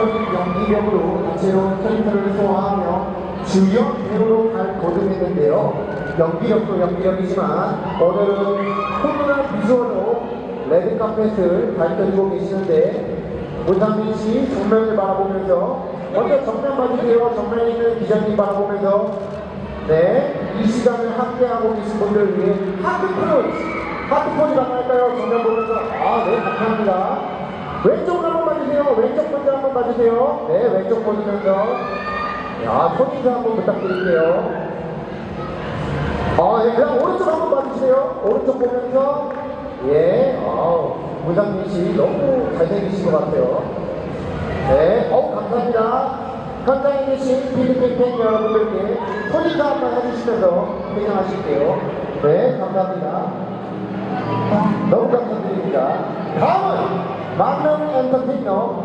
폭발적인 연기력으로 다채로운 캐릭터를 소화하며 주요 배우로 거듭했는데요. 연기력도 연기력이지만 오늘은 코로나 비주얼로 레드카펫을 밝혀주고 계시는데 문상민 씨 정면을 바라보면서 먼저 정면 봐주세요. 정면에 있는 기자님 바라보면서 네, 이 시간을 함께하고 계신 분들 위해 하트 포즈! 하트 포즈 가능할까요? 정면 보면서 아, 네, 감사합니다. 왼쪽으로 한번 봐주세요. 왼쪽 포즈 한번 봐주세요. 네, 왼쪽 보시면서 야, 손인사 한번 부탁드릴게요. 어, 예, 그냥 오른쪽 한번 봐주세요. 오른쪽 보면서 예, 어, 문상민 씨 너무 잘생기신 것 같아요. 네, 어우 감사합니다. 현장에 계신 필리핀 팬 여러분들께 손인사 한번 해주시면서 퇴장하실게요. 네, 감사합니다. 너무 감사드립니다. 다음은 만능 엔터테이너